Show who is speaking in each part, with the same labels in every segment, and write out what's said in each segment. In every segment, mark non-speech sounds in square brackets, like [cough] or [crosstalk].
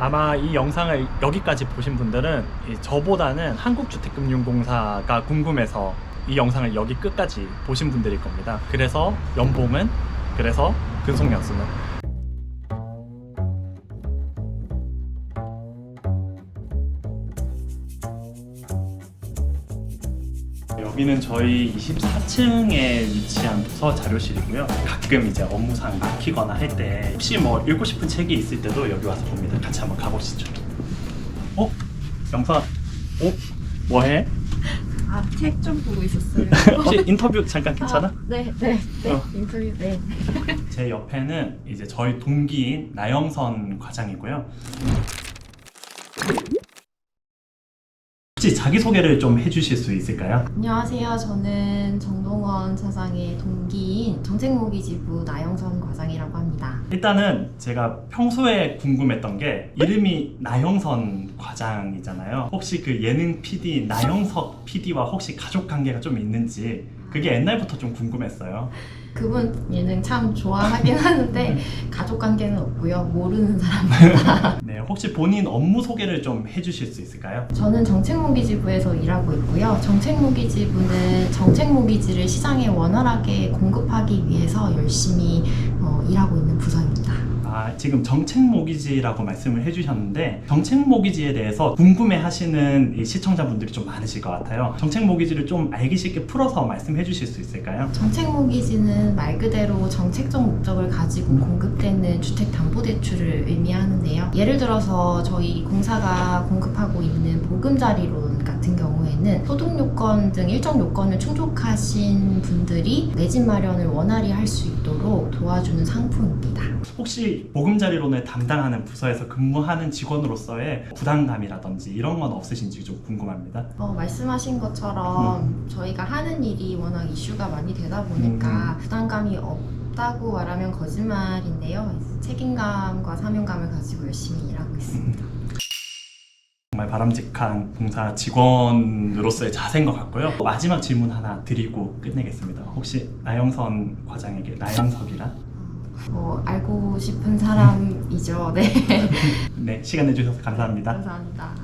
Speaker 1: 아마 이 영상을 여기까지 보신 분들은 이 저보다는 한국주택금융공사가 궁금해서 이 영상을 여기 끝까지 보신 분들일 겁니다. 그래서 연봉은 그래서 근속연수는 여기는 저희 24층에 위치한 도서 자료실이고요. 가끔 이제 업무상 막히거나 할 때 혹시 뭐 읽고 싶은 책이 있을 때도 여기 와서 봅니다. 같이 한번 가보시죠. 어? 영상. 어? 뭐해?
Speaker 2: 아, 책 좀 보고 있었어요. [laughs]
Speaker 1: 혹시 인터뷰 잠깐 괜찮아?
Speaker 2: 아, 네, 네, 네.
Speaker 1: 어.
Speaker 2: 인터뷰, 네. [laughs]
Speaker 1: 제 옆에는 이제 저희 동기인 나영선 과장이고요. 혹시 자기 소개를 좀 해주실 수 있을까요?
Speaker 2: 안녕하세요. 저는 정동원 차장의 동기인 정책모기지부 나영선 과장이라고 합니다.
Speaker 1: 일단은 제가 평소에 궁금했던 게 이름이 나영선 과장이잖아요. 혹시 그 예능 PD 나영석 PD와 혹시 가족 관계가 좀 있는지 그게 옛날부터 좀 궁금했어요.
Speaker 2: 그분 예능 참 좋아하긴 [laughs] 하는데 가족 관계는 없고요. 모르는 사람. [laughs]
Speaker 1: 네, 혹시 본인 업무 소개를 좀 해주실 수 있을까요?
Speaker 2: 저는 정책모기지부에서 일하고 있고요. 정책모기지부는 정책모기지를 시장에 원활하게 공급하기 위해서 열심히 어, 일하고 있는 부서입니다.
Speaker 1: 아, 지금 정책 모기지라고 말씀을 해주셨는데 정책 모기지에 대해서 궁금해하시는 이 시청자분들이 좀 많으실 것 같아요. 정책 모기지를 좀 알기 쉽게 풀어서 말씀해 주실 수 있을까요?
Speaker 2: 정책 모기지는 말 그대로 정책적 목적을 가지고 공급되는 주택담보대출을 의미하는데요. 예를 들어서 저희 공사가 공급하고 있는 보금자리론 같은 경우에는 소득 요건 등 일정 요건을 충족하신 분들이 내 집 마련을 원활히 할 수 있도록 도와주는 상품입니다.
Speaker 1: 혹시 보금자리론을 담당하는 부서에서 근무하는 직원으로서의 부담감이라든지 이런 건 없으신지 좀 궁금합니다.
Speaker 2: 어, 말씀하신 것처럼 저희가 하는 일이 워낙 이슈가 많이 되다 보니까 부담감이 없다고 말하면 거짓말인데요. 책임감과 사명감을 가지고 열심히 일하고 있습니다.
Speaker 1: 정말 바람직한 공사 직원으로서의 자세인 것 같고요. 마지막 질문 하나 드리고 끝내겠습니다. 혹시 나영선 과장에게 나영석이란?
Speaker 2: 뭐 알고 싶은 사람이죠. [laughs] 네. [laughs]
Speaker 1: 네, 시간 내주셔서 감사합니다.
Speaker 2: 감사합니다.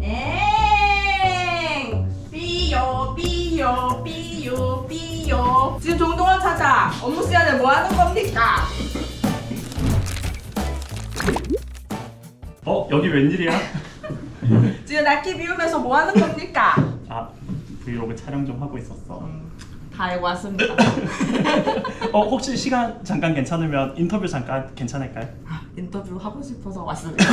Speaker 3: 엥! 삐요 삐요 삐요 삐요 지금 정동원 차장 업무 시간에 뭐 하는 겁니까?
Speaker 1: 어, 여기 웬일이야? [laughs]
Speaker 3: 지금 낙기 비우면서 뭐 하는 겁니까?
Speaker 1: 아, 브이로그 촬영 좀 하고 있었어.
Speaker 3: 다 알고 왔습니다 [laughs]
Speaker 1: 어, 혹시 시간 잠깐 괜찮으면 인터뷰 잠깐 괜찮을까요?
Speaker 3: 인터뷰 하고 싶어서 왔습니다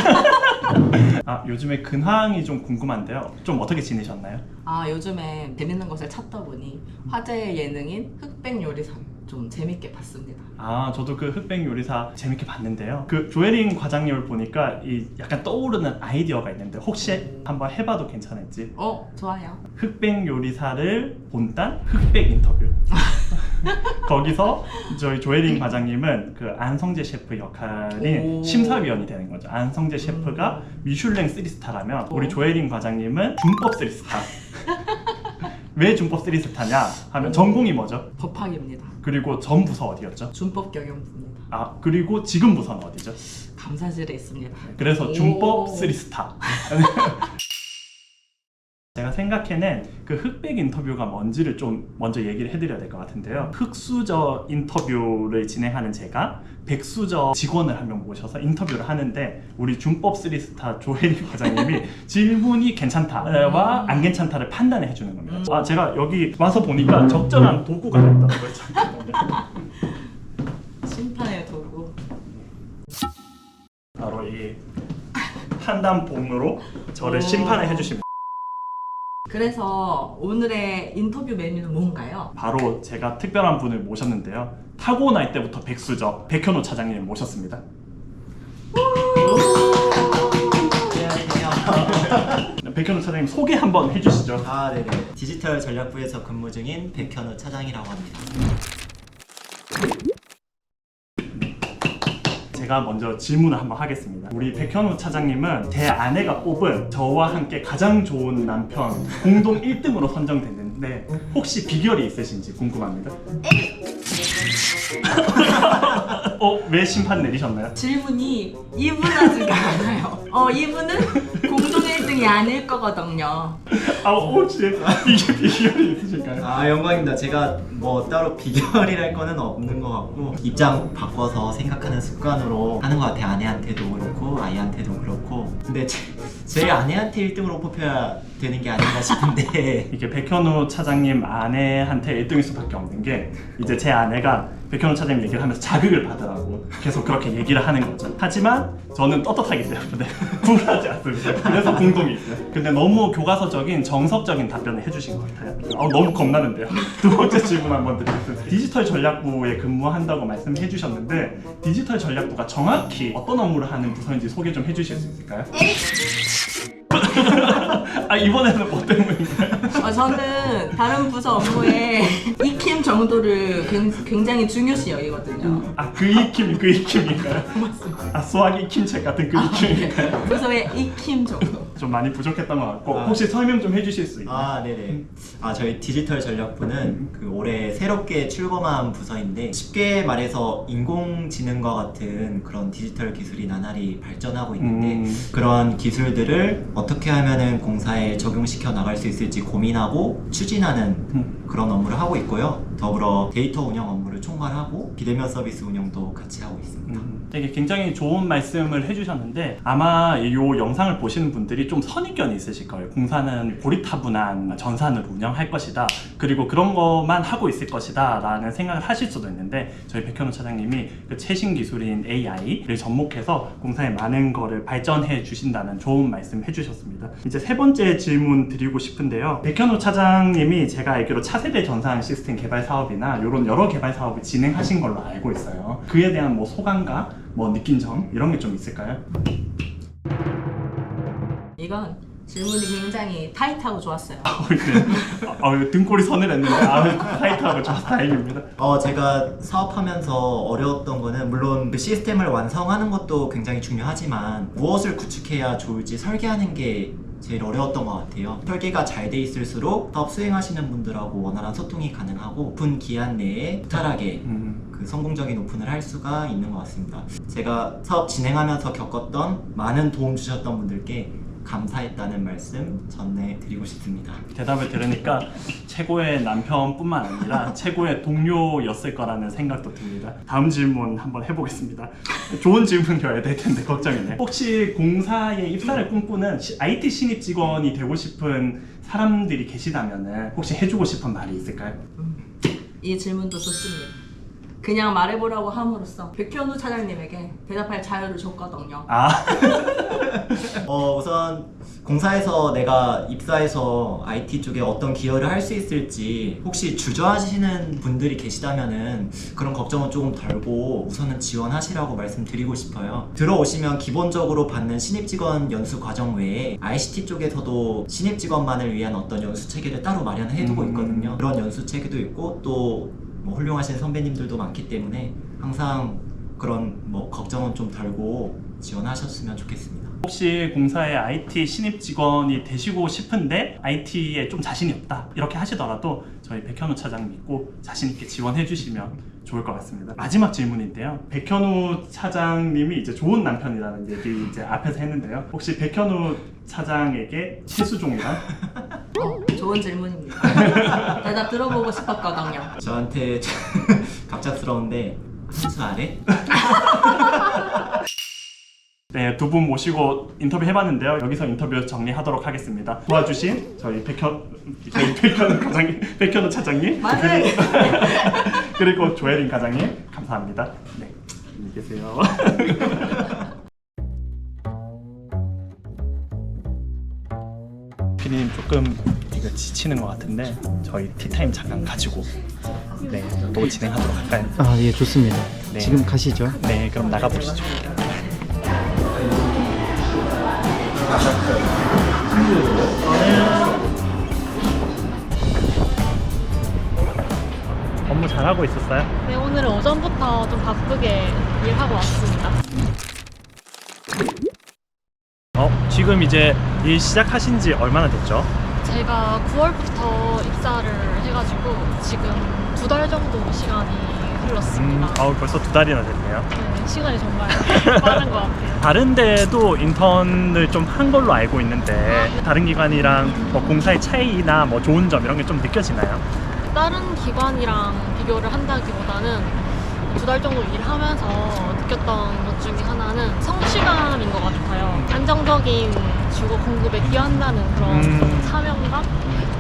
Speaker 3: [laughs]
Speaker 1: 아, 요즘에 근황이 좀 궁금한데요. 좀 어떻게 지내셨나요?
Speaker 3: 아 요즘에 재밌는 것을 찾다 보니 화제의 예능인 흑백 요리사 좀 재밌게 봤습니다
Speaker 1: 아, 저도 그 흑백 요리사 재밌게 봤는데요. 그 조혜린 과장님을 보니까 이 약간 떠오르는 아이디어가 있는데 혹시 한번 해봐도 괜찮을지.
Speaker 3: 어 좋아요
Speaker 1: 흑백 요리사를 본단 흑백 인터뷰. [laughs] 거기서 저희 조혜린 과장님은 그 안성재 셰프 역할인
Speaker 3: 오.
Speaker 1: 심사위원이 되는 거죠. 안성재 셰프가 미슐랭 3스타라면 우리
Speaker 3: 오.
Speaker 1: 조혜린 과장님은 준법 3스타. 왜 준법 3스타냐 하면 전공이 뭐죠?
Speaker 3: 법학입니다
Speaker 1: 그리고 전 부서 어디였죠?
Speaker 3: 준법 경영부입니다
Speaker 1: 아 그리고 지금 부서는 어디죠?
Speaker 3: 감사실에 있습니다
Speaker 1: 그래서
Speaker 3: 오.
Speaker 1: 준법 3스타. [laughs] 생각해낸 그 흑백 인터뷰가 뭔지를 좀 먼저 얘기를 해드려야 될 것 같은데요. 흑수저 인터뷰를 진행하는 제가 백수저 직원을 한 명 모셔서 인터뷰를 하는데 우리 준법 3스타 조혜리 과장님이 [laughs] 질문이 괜찮다와 안 괜찮다를 판단해 주는 겁니다. 아 제가 여기 와서 보니까 적절한 도구가 있더라고요. 잠깐만요. [laughs]
Speaker 3: 심판의 도구
Speaker 1: 바로 이 판단봉으로 저를
Speaker 3: 오.
Speaker 1: 심판을 해주십니다.
Speaker 3: 그래서 오늘의 인터뷰 메뉴는 뭔가요?
Speaker 1: 바로 제가 특별한 분을 모셨는데요. 타고날 때부터 백수저 백현우 차장님 모셨습니다.
Speaker 4: 안녕하세요. [laughs]
Speaker 1: 백현우 차장님 소개 한번 해주시죠.
Speaker 4: 아, 네네. 디지털 전략부에서 근무 중인 백현우 차장이라고 합니다.
Speaker 1: 제가 먼저 질문을 한번 하겠습니다. 우리 백현우 차장님은 제 아내가 뽑은 저와 함께 가장 좋은 남편 공동 1등으로 선정됐는데 혹시 비결이 있으신지 궁금합니다. 어, 왜 심판 내리셨나요?
Speaker 3: 질문이 이분하지가 않아요. 어, 이분은 공동 1등이 아닐 거거든요.
Speaker 1: 아, 혹시 이게 비결이 있으실까요?
Speaker 4: 아 영광입니다. 제가 뭐 따로 비결이랄 거는 없는 것 같고 입장 바꿔서 생각하는 습관으로 하는 것 같아요. 아내한테도 그렇고 아이한테도 그렇고. 근데 제, 제 아내한테 1등으로 뽑혀야 되는 게 아닌가 싶은데 [laughs]
Speaker 1: 이게 백현우 차장님 아내한테 1등일 수밖에 없는 게 이제 제 아내가 백현우 차장님 얘기를 하면서 자극을 받으라고 계속 그렇게 얘기를 하는 거죠. 하지만 저는 떳떳하기 때문에 굴하지 않습니다. 그래서 공동이 있어요. 근데 너무 교과서적인 정석적인 답변을 해주신 것 같아요. 아, 너무 겁나는데요. [laughs] 두 번째 질문 한번 드리겠습니다. 디지털 전략부에 근무한다고 말씀해 주셨는데 디지털 전략부가 정확히 어떤 업무를 하는 부서인지 소개 좀 해주실 수 있을까요? [laughs] 아 이번에는 뭐 때문인가요?
Speaker 3: 어, 저는 다른 부서 업무에 익힘 정도를 굉- 굉장히 중요시 여기거든요.
Speaker 1: 아그 익힘이 그 익힘인가요? 아 수학 익힘책 같은 그 익힘인가요?
Speaker 3: 부서의 익힘 정도.
Speaker 1: 좀 많이 부족했던 것 같고
Speaker 4: 아.
Speaker 1: 혹시 설명 좀 해주실 수 있나요?
Speaker 4: 아 네네. 아 저희 디지털 전략부는 그 올해 새롭게 출범한 부서인데 쉽게 말해서 인공지능과 같은 그런 디지털 기술이 나날이 발전하고 있는데
Speaker 1: 음.
Speaker 4: 그런 기술들을 어떻게 하면은 공사에 적용시켜 나갈 수 있을지 고민하고 추진하는
Speaker 1: 음.
Speaker 4: 그런 업무를 하고 있고요. 더불어 데이터 운영 업무를 총괄하고 비대면 서비스 운영도 같이 하고 있습니다.
Speaker 1: 음, 되게 굉장히 좋은 말씀을 해주셨는데 아마 이 영상을 보시는 분들이 좀 선입견이 있으실 거예요. 공사는 고리타분한 전산을 운영할 것이다. 그리고 그런 것만 하고 있을 것이다. 라는 생각을 하실 수도 있는데 저희 백현우 차장님이 그 최신 기술인 AI를 접목해서 공사에 많은 거를 발전해 주신다는 좋은 말씀 해주셨습니다. 이제 세 번째 질문 드리고 싶은데요. 백현우 차장님이 제가 알기로 차세대 전산 시스템 개발 사업이나 이런 여러 개발 사업을 진행하신 걸로 알고 있어요. 그에 대한 뭐 소감과 뭐 느낀 점 이런 게 좀 있을까요?
Speaker 3: 이건 질문이 굉장히 타이트하고 좋았어요.
Speaker 1: 어, 네. 어, 어, 등골이 서늘했는데 아, 타이트하고 좋아서 다행입니다.
Speaker 4: 어, 제가 사업하면서 어려웠던 거는 물론 그 시스템을 완성하는 것도 굉장히 중요하지만 무엇을 구축해야 좋을지 설계하는 게 제일 어려웠던 것 같아요. 설계가 잘 돼 있을수록 사업 수행하시는 분들하고 원활한 소통이 가능하고 오픈 기한 내에 무탈하게
Speaker 1: 음,
Speaker 4: 그 성공적인 오픈을 할 수가 있는 것 같습니다. 제가 사업 진행하면서 겪었던 많은 도움 주셨던 분들께 감사했다는 말씀 전해드리고 싶습니다.
Speaker 1: 대답을 들으니까 최고의 남편뿐만 아니라 [laughs] 최고의 동료였을 거라는 생각도 듭니다. 다음 질문 한번 해보겠습니다. 좋은 질문이어야 될 텐데 걱정이네. 혹시 공사에 입사를 꿈꾸는 시- IT 신입 직원이 되고 싶은 사람들이 계시다면 혹시 해주고 싶은 말이 있을까요?
Speaker 3: 이 질문도 좋습니다. 그냥 말해보라고 함으로써 백현우 차장님에게 대답할 자유를 줬거든요.
Speaker 1: 아, [laughs]
Speaker 4: 어, 우선 공사에서 내가 입사해서 IT 쪽에 어떤 기여를 할 수 있을지 혹시 주저하시는 분들이 계시다면은 그런 걱정은 조금 덜고 우선은 지원하시라고 말씀드리고 싶어요. 들어오시면 기본적으로 받는 신입 직원 연수 과정 외에 ICT 쪽에서도 신입 직원만을 위한 어떤 연수 체계를 따로 마련해두고
Speaker 1: 음.
Speaker 4: 있거든요. 그런 연수 체계도 있고 또 뭐 훌륭하신 선배님들도 많기 때문에 항상 그런 뭐 걱정은 좀 덜고 지원하셨으면 좋겠습니다.
Speaker 1: 혹시 공사의 IT 신입 직원이 되시고 싶은데 IT에 좀 자신이 없다 이렇게 하시더라도 저희 백현우 차장 믿고 자신 있게 지원해 주시면 좋을 것 같습니다. 마지막 질문인데요. 백현우 차장님이 이제 좋은 남편이라는 얘기 이제 앞에서 했는데요. 혹시 백현우 차장에게 최수종이란 [laughs]
Speaker 3: 어, 좋은 질문입니다. [laughs] 대답 들어보고 싶었거든요.
Speaker 4: 저한테 [laughs] 갑작스러운데 한수 아래?
Speaker 1: 네, 두 분 모시고 인터뷰 해봤는데요. 여기서 인터뷰 정리하도록 하겠습니다. 도와주신 저희 백현, 저희 백현우 [laughs] 과장님, 백현우 차장님,
Speaker 3: 맞아요.
Speaker 1: 그리고, [laughs] 그리고 조혜린 과장님, 감사합니다. 네, 안녕히 계세요. [laughs] 피디님 조금 이거 지치는 것 같은데 저희 티타임 잠깐 가지고 네, 또 진행하도록 할까요?
Speaker 5: 아, 예, 좋습니다.
Speaker 1: 네.
Speaker 5: 지금 가시죠.
Speaker 1: 네, 그럼 나가보시죠. 업무 잘하고 있었어요?
Speaker 6: 네, 오늘은 오전부터 좀 바쁘게 일하고 왔습니다.
Speaker 1: 어, 지금 이제 일 시작하신 지 얼마나 됐죠?
Speaker 6: 제가 9월부터 입사를 해가지고 지금 두 달 정도 시간이 흘렀습니다.
Speaker 1: 음, 아우 벌써 두 달이나 됐네요.
Speaker 6: 네, 시간이 정말 [laughs] 빠른 것 같아요.
Speaker 1: 다른 데도 인턴을 좀 한 걸로 알고 있는데 다른 기관이랑 뭐 공사의 차이나 뭐 좋은 점 이런 게 좀 느껴지나요?
Speaker 6: 다른 기관이랑 비교를 한다기보다는 두 달 정도 일하면서 느꼈던 것 중에 하나는 성취감인 것 같아요. 안정적인 주거 공급에 기여한다는 그런
Speaker 1: 음.
Speaker 6: 사명감,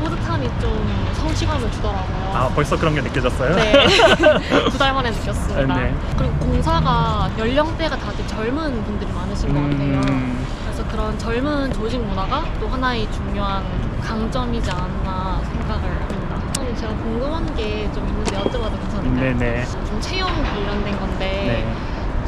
Speaker 6: 뿌듯함이 좀 성취감을 주더라고요.
Speaker 1: 아 벌써 그런 게 느껴졌어요?
Speaker 6: 네. [laughs] 두 달 만에 느꼈습니다.
Speaker 1: 네.
Speaker 6: 그리고 공사가 연령대가 다들 젊은 분들이 많으신 것 같아요.
Speaker 1: 음,
Speaker 6: 그래서 그런 젊은 조직 문화가 또 하나의 중요한 강점이지 않나 생각을 합니다. 제가 궁금한 게 좀 있는데 여쭤봐도 괜찮을까요?
Speaker 1: 네네.
Speaker 6: 좀 채용 관련된 건데
Speaker 1: 네.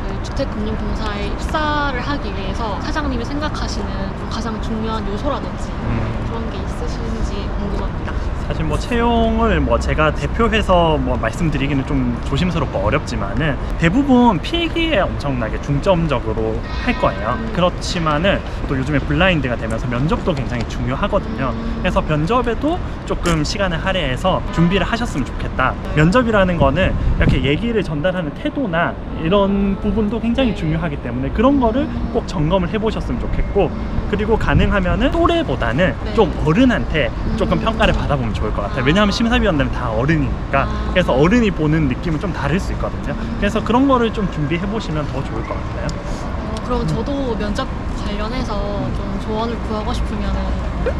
Speaker 6: 저희 주택금융공사에 입사를 하기 위해서 사장님이 생각하시는 좀 가장 중요한 요소라든지
Speaker 1: 음.
Speaker 6: 그런 게 있으신지 궁금합니다.
Speaker 1: 사실 뭐 채용을 뭐 제가 대표해서 뭐 말씀드리기는 좀 조심스럽고 어렵지만은 대부분 필기에 엄청나게 중점적으로 할 거예요. 그렇지만은 또 요즘에 블라인드가 되면서 면접도 굉장히 중요하거든요. 그래서 면접에도 조금 시간을 할애해서 준비를 하셨으면 좋겠다. 면접이라는 거는 이렇게 얘기를 전달하는 태도나 이런 부분도 굉장히 중요하기 때문에 그런 거를 꼭 점검을 해보셨으면 좋겠고 그리고 가능하면은 또래보다는
Speaker 6: 네.
Speaker 1: 좀 어른한테 조금
Speaker 6: 음.
Speaker 1: 평가를 받아보면 좋을 것 같아요. 왜냐하면 심사위원들은 다 어른이니까
Speaker 6: 아.
Speaker 1: 그래서 어른이 보는 느낌은 좀 다를 수 있거든요. 그래서 그런 거를 좀 준비해 보시면 더 좋을 것 같아요.
Speaker 6: 어, 그럼 저도 면접 관련해서 좀 조언을 구하고 싶으면은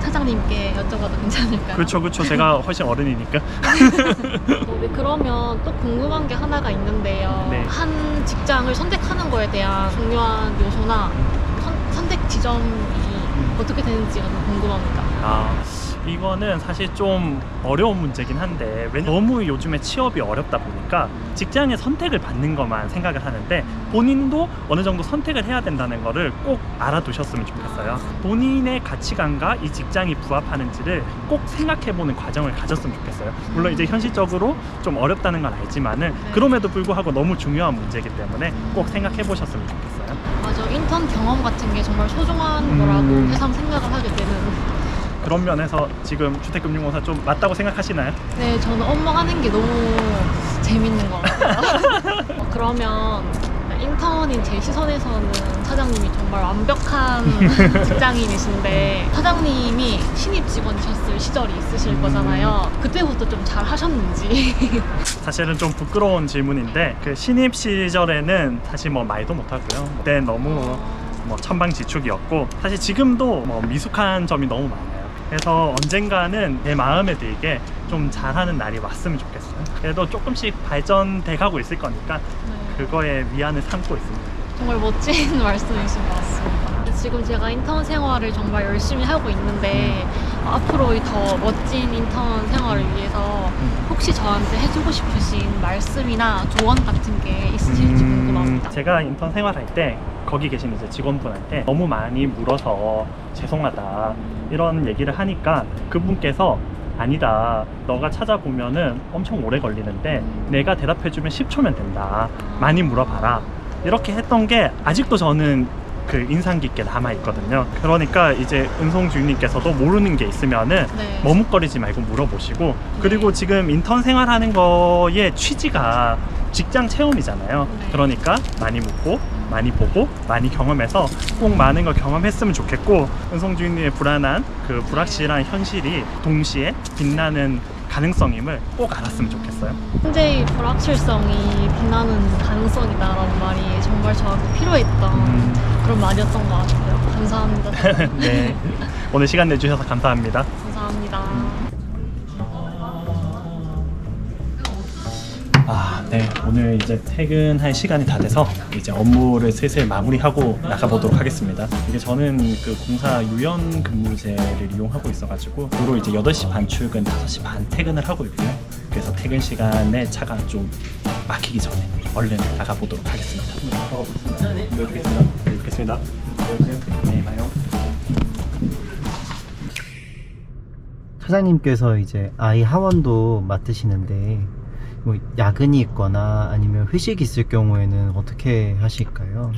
Speaker 6: 사장님께 여쭤봐도 괜찮을까요?
Speaker 1: 그렇죠, 그렇죠. 제가 훨씬 어른이니까.
Speaker 6: 어, 네, 그러면 또 궁금한 게 하나가 있는데요.
Speaker 1: 네.
Speaker 6: 한 직장을 선택하는 거에 대한 중요한 요소나 선, 선택 지점이 어떻게 되는지가 좀 궁금합니다.
Speaker 1: 아, 이거는 사실 좀 어려운 문제긴 한데 왜 너무 요즘에 취업이 어렵다 보니까 직장의 선택을 받는 것만 생각을 하는데 본인도 어느 정도 선택을 해야 된다는 거를 꼭 알아두셨으면 좋겠어요. 본인의 가치관과 이 직장이 부합하는지를 꼭 생각해보는 과정을 가졌으면 좋겠어요. 물론 이제 현실적으로 좀 어렵다는 건 알지만은 그럼에도 불구하고 너무 중요한 문제이기 때문에 꼭 생각해보셨으면 좋겠어요.
Speaker 6: 맞아, 인턴 경험 같은 게 정말 소중한
Speaker 1: 음.
Speaker 6: 거라고 새삼 생각을 하게 되는.
Speaker 1: 그런 면에서 지금 주택금융공사 좀 맞다고 생각하시나요?
Speaker 6: 네, 저는 업무 하는 게 너무 재밌는 것 같아요. 어, [laughs] 그러면 인턴인 제 시선에서는 사장님이 정말 완벽한 [laughs] 직장인이신데 사장님이 신입 직원이셨을 시절이 있으실 거잖아요. 그때부터 좀 잘 하셨는지. [laughs]
Speaker 1: 사실은 좀 부끄러운 질문인데 그 신입 시절에는 사실 뭐 말도 못하고요. 그때 너무 뭐 천방지축이었고 사실 지금도 뭐 미숙한 점이 너무 많아요. 그래서 언젠가는 내 마음에 들게 좀 잘하는 날이 왔으면 좋겠어요. 그래도 조금씩 발전돼 가고 있을 거니까
Speaker 6: 네.
Speaker 1: 그거에 위안을 삼고 있습니다.
Speaker 6: 정말 멋진 [laughs] 말씀이신 것 같습니다. 지금 제가 인턴 생활을 정말 열심히 하고 있는데 어, 앞으로 더 멋진 인턴 생활을 위해서 혹시 저한테 해주고 싶으신 말씀이나 조언 같은 게 있으실지 궁금합니다.
Speaker 1: 음, 제가 인턴 생활할 때 거기 계신 이제 직원분한테 너무 많이 물어서 죄송하다 이런 얘기를 하니까 그분께서 아니다 너가 찾아보면은 엄청 오래 걸리는데 내가 대답해주면 10초면 된다 많이 물어봐라 이렇게 했던 게 아직도 저는 그 인상 깊게 남아 있거든요 그러니까 이제 은송 주인님께서도 모르는 게 있으면은
Speaker 6: 네.
Speaker 1: 머뭇거리지 말고 물어보시고 그리고 지금 인턴 생활하는 거의 취지가 직장 체험이잖아요.
Speaker 6: 네.
Speaker 1: 그러니까 많이 묻고 많이 보고 많이 경험해서 꼭 많은 걸 경험했으면 좋겠고 은성 주인님의 불안한 그 불확실한 현실이 동시에 빛나는 가능성임을 꼭 알았으면 좋겠어요.
Speaker 6: 현재의 불확실성이 빛나는 가능성이다라는 말이 정말 저한테 필요했던
Speaker 1: 음,
Speaker 6: 그런 말이었던 것 같아요. 감사합니다. [laughs]
Speaker 1: 네. 오늘 시간 내주셔서 감사합니다.
Speaker 6: 감사합니다.
Speaker 1: 아, 네. 오늘 이제 퇴근할 시간이 다 돼서 이제 업무를 슬슬 마무리하고 나가보도록 하겠습니다. 이게 저는 그 공사 유연 근무제를 이용하고 있어가지고 주로 이제 8시 반 출근, 5시 반 퇴근을 하고 있고요. 그래서 퇴근 시간에 차가 좀 막히기 전에 얼른 나가보도록 하겠습니다. 네, 뵙겠습니다. 네, 뵙겠습니다. 네, 봐요.
Speaker 5: 사장님께서 이제 아이 하원도 맡으시는데 뭐 야근이 있거나 아니면 회식이 있을 경우에는 어떻게 하실까요?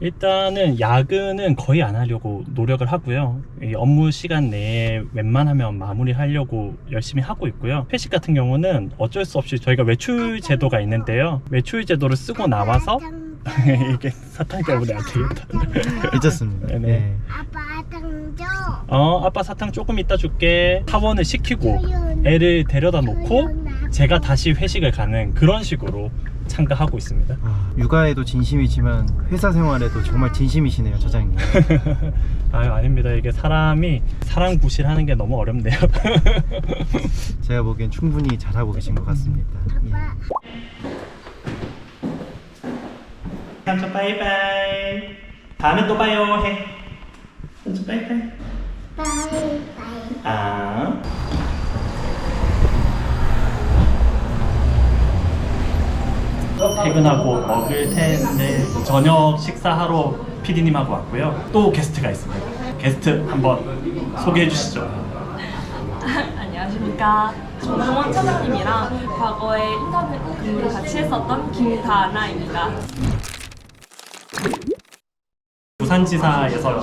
Speaker 1: 일단은 야근은 거의 안 하려고 노력을 하고요. 이 업무 시간 내에 웬만하면 마무리하려고 열심히 하고 있고요. 회식 같은 경우는 어쩔 수 없이 저희가 외출 제도가 있는데요. 외출 제도를 쓰고 나와서 [laughs] 이게 사탕 때문에 안 되겠다.
Speaker 5: 괜찮습니다.
Speaker 1: 네네.
Speaker 5: 네.
Speaker 7: 아빠 당줘
Speaker 1: 어, 아빠 사탕 조금 이따 줄게. 사원을 시키고 애를 데려다 놓고 제가 다시 회식을 가는 그런 식으로 참가하고 있습니다.
Speaker 5: 아, 육아에도 진심이지만 회사 생활에도 정말 진심이시네요, 저장님. [laughs]
Speaker 1: 아유 아닙니다. 이게 사람이 사람 구실하는 게 너무 어렵네요. [laughs]
Speaker 5: 제가 보기엔 충분히 잘하고 계신 것 같습니다. 예.
Speaker 7: 아빠
Speaker 1: 삼촌 바이바이. 다음에 또 봐요 해. 삼촌 바이바이.
Speaker 7: 바이바이
Speaker 1: 아. 퇴근하고 먹을 텐데 저녁 식사하러 PD님하고 왔고요. 또 게스트가 있습니다. 게스트 한번 소개해 주시죠. [laughs]
Speaker 8: 안녕하십니까. 정동원 차장님이랑 과거에 인터넷 근무를 같이 했었던 김다나입니다.
Speaker 1: 부산지사에서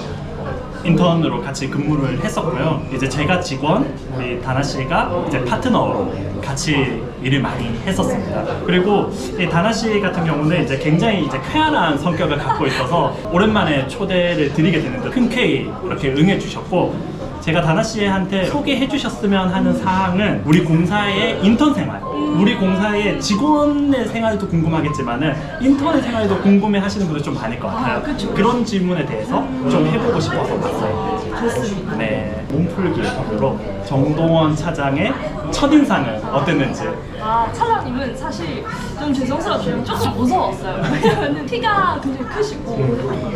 Speaker 1: 인턴으로 같이 근무를 했었고요. 이제 제가 직원, 우리 다나 씨가 이제 파트너로 같이 일을 많이 했었습니다. 그리고 이 다나 씨 같은 경우는 이제 굉장히 이제 쾌활한 성격을 갖고 있어서 오랜만에 초대를 드리게 됐는데 흔쾌히 이렇게 응해 주셨고 제가 다나 씨한테 소개해 주셨으면 하는 사항은 우리 공사의 인턴 생활, 우리 공사의 직원의 생활도 궁금하겠지만은 인턴의 생활도 궁금해 하시는 분들 좀 많을 것 같아요. 그런 질문에 대해서 좀 해보고 싶어서 왔어요.
Speaker 8: 좋습니다.
Speaker 1: 네, 몸풀기 으로 정동원 차장의 첫인상은 어땠는지.
Speaker 8: 아, 차장님은 사실 좀 죄송스럽지만 조금 무서웠어요. 왜냐면은 키가 굉장히 크시고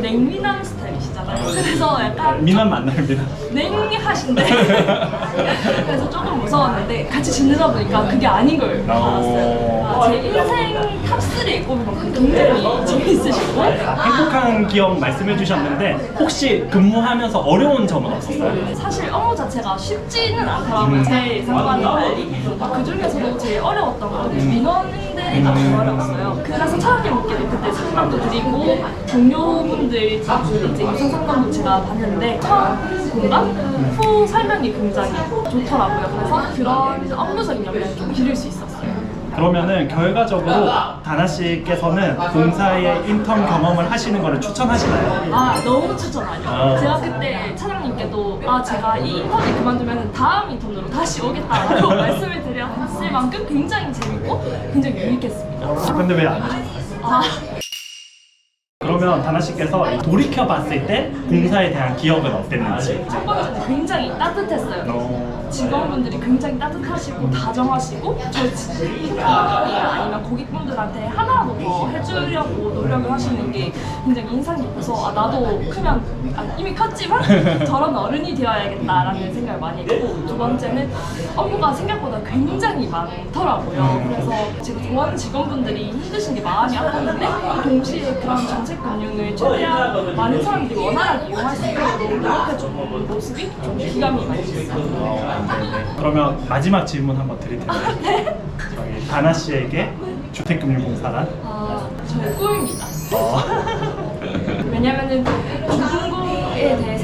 Speaker 8: 냉미남 스타일이시잖아요. 그래서 약간
Speaker 1: 미남 만납니다.
Speaker 8: 냉하신데 [laughs] 그래서 조금 무서웠는데 같이 지내다 보니까 그게 아닌 걸 알았어요. 아, 제 인생 탑3에 꼽을 만큼 굉장히 재밌으시고
Speaker 1: 행복한 기억 말씀해 주셨는데 혹시 근무하면서 어려운 점은 없었어요?
Speaker 8: 사실 업무 자체가 쉽지는 않더라고요. 제 예상과는 달리. 그 중에서도 제일 어려웠던 건 민원인들이 너무 어려웠어요. 그래서 차장님께도 그때 상담도 드리고 동료분들 이제 유선 상담도 제가 봤는데 처음 공감 후 설명이 굉장히 좋더라고요. 그래서 그런 업무적인 역량을 좀 기를 수 있었어요.
Speaker 1: 그러면은 결과적으로 다나 씨께서는 공사의 인턴 경험을 하시는 거를 추천하시나요?
Speaker 8: 아 너무 추천하죠.
Speaker 1: 아.
Speaker 8: 제가 그때 차장 님께도 아 제가 이 인턴을 그만두면 다음 인턴으로 다시 오겠다라고 [laughs] 말씀을 드렸을 만큼 굉장히 재밌고 굉장히 유익했습니다.
Speaker 1: 근데 왜 안 하셨어요?
Speaker 8: 아
Speaker 1: 그러면 다나 씨께서 돌이켜 봤을 때 공사에 대한 기억은 어땠는지?
Speaker 8: 첫 번째는 굉장히 따뜻했어요.
Speaker 1: 어,
Speaker 8: 직원분들이 굉장히 따뜻하시고 다정하시고 저 팀장이나 아니면 고객분들한테 하나라도 더 해주려고 노력을 하시는 게 굉장히 인상 깊어서 아 나도 크면 아, 이미 컸지만 [laughs] 저런 어른이 되어야겠다라는 생각을 많이 했고 두 번째는 업무가 생각보다 굉장히 많더라고요. 그래서 제가 좋아하는 직원분들이 힘드신 게 마음이 아팠는데 동시에 그런 정책 금융을 최대한 많은 사람들이 원활하게 이용할 수 있도록 노력해주는 모습이 좀 기감이 많이 있어요.
Speaker 1: 그러면 마지막 질문 한번 드릴 텐데 저희 다나 씨에게 주택금융공사란?
Speaker 8: 아, 저의 꿈입니다.
Speaker 1: 어,
Speaker 8: 왜냐면은 중공에 대해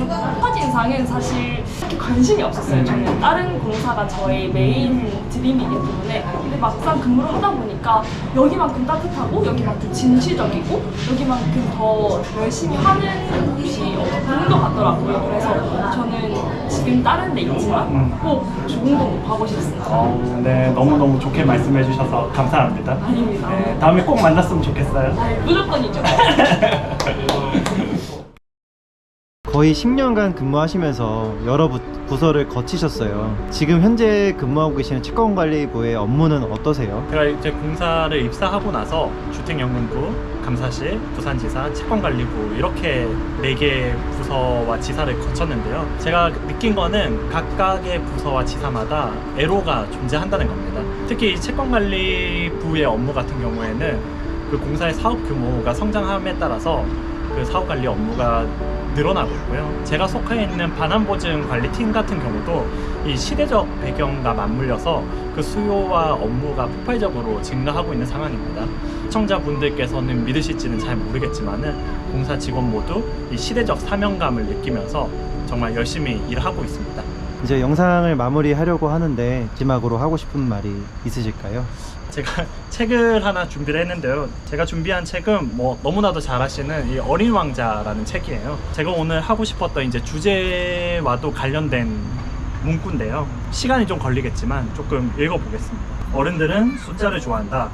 Speaker 8: 서 첫인상은 사실 그렇게 관심이 없었어요. 저는 다른 공사가 저의 메인 드림이기 때문에 근데 막상 근무를 하다 보니까 여기만큼 따뜻하고 여기만큼 진취적이고 여기만큼 더 열심히 하는 곳이 없는 것 같더라고요. 그래서 저는 지금 다른 데 있지만 꼭 중공 가고 싶습니다.
Speaker 1: 어, 네 너무너무 좋게 말씀해 주셔서 감사합니다.
Speaker 8: 아닙니다.
Speaker 1: 네, 다음에 꼭 만났으면 좋겠어요.
Speaker 8: 아, 무조건이죠. [laughs]
Speaker 5: 거의 10년간 근무하시면서 여러 부, 부서를 거치셨어요. 지금 현재 근무하고 계시는 채권관리부의 업무는 어떠세요?
Speaker 1: 제가 이제 공사를 입사하고 나서 주택연금부, 감사실, 부산지사, 채권관리부 이렇게 네 개 부서와 지사를 거쳤는데요. 제가 느낀 거는 각각의 부서와 지사마다 애로가 존재한다는 겁니다. 특히 이 채권관리부의 업무 같은 경우에는 그 공사의 사업 규모가 성장함에 따라서 그 사업 관리 업무가 늘어나고 있고요. 제가 속해 있는 반환보증 관리팀 같은 경우도 이 시대적 배경과 맞물려서 그 수요와 업무가 폭발적으로 증가하고 있는 상황입니다. 시청자분들께서는 믿으실지는 잘 모르겠지만은 공사 직원 모두 이 시대적 사명감을 느끼면서 정말 열심히 일하고 있습니다.
Speaker 5: 이제 영상을 마무리하려고 하는데 마지막으로 하고 싶은 말이 있으실까요?
Speaker 1: 제가 [laughs] 책을 하나 준비를 했는데요. 제가 준비한 책은 뭐 너무나도 잘 아시는 이 어린 왕자라는 책이에요. 제가 오늘 하고 싶었던 이제 주제와도 관련된 문구인데요. 시간이 좀 걸리겠지만 조금 읽어보겠습니다. 어른들은 숫자를 좋아한다.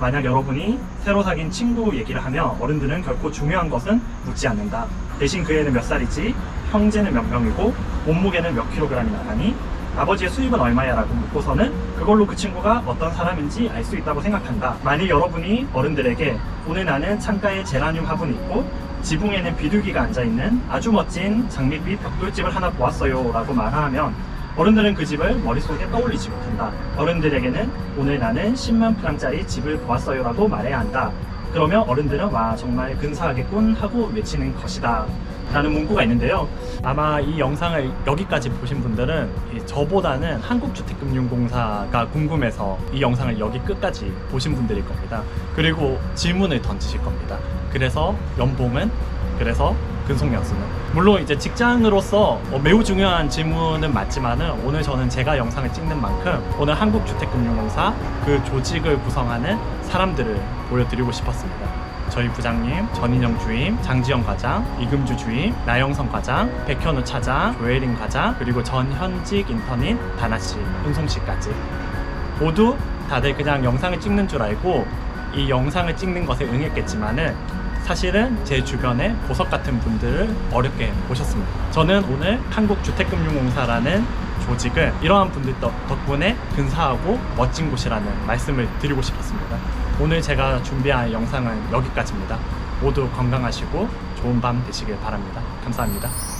Speaker 1: 만약 여러분이 새로 사귄 친구 얘기를 하며 어른들은 결코 중요한 것은 묻지 않는다. 대신 그 애는 몇 살이지, 형제는 몇 명이고, 몸무게는 몇 킬로그램이 나가니, 아버지의 수입은 얼마야 라고 묻고서는 그걸로 그 친구가 어떤 사람인지 알 수 있다고 생각한다. 만일 여러분이 어른들에게 오늘 나는 창가에 제라늄 화분이 있고 지붕에는 비둘기가 앉아있는 아주 멋진 장밋빛 벽돌집을 하나 보았어요 라고 말하면 어른들은 그 집을 머릿속에 떠올리지 못한다. 어른들에게는 오늘 나는 10만 프랑짜리 집을 보았어요 라고 말해야 한다. 그러면 어른들은 와 정말 근사하겠군 하고 외치는 것이다. 라는 문구가 있는데요. 아마 이 영상을 여기까지 보신 분들은 이 저보다는 한국주택금융공사가 궁금해서 이 영상을 여기 끝까지 보신 분들일 겁니다. 그리고 질문을 던지실 겁니다. 그래서 연봉은? 그래서 근속 연수는? 물론 이제 직장으로서 어, 매우 중요한 질문은 맞지만은 오늘 저는 제가 영상을 찍는 만큼 오늘 한국주택금융공사 그 조직을 구성하는 사람들을 보여드리고 싶었습니다. 저희 부장님, 전인영 주임, 장지영 과장, 이금주 주임, 나영선 과장, 백현우 차장, 조혜린 과장, 그리고 전현직 인턴인 다나 씨, 은송 씨까지 모두 다들 그냥 영상을 찍는 줄 알고 이 영상을 찍는 것에 응했겠지만은 사실은 제 주변에 보석 같은 분들을 어렵게 모셨습니다. 저는 오늘 한국주택금융공사라는 조직을 이러한 분들 덕- 덕분에 근사하고 멋진 곳이라는 말씀을 드리고 싶었습니다. 오늘 제가 준비한 영상은 여기까지입니다. 모두 건강하시고 좋은 밤 되시길 바랍니다. 감사합니다.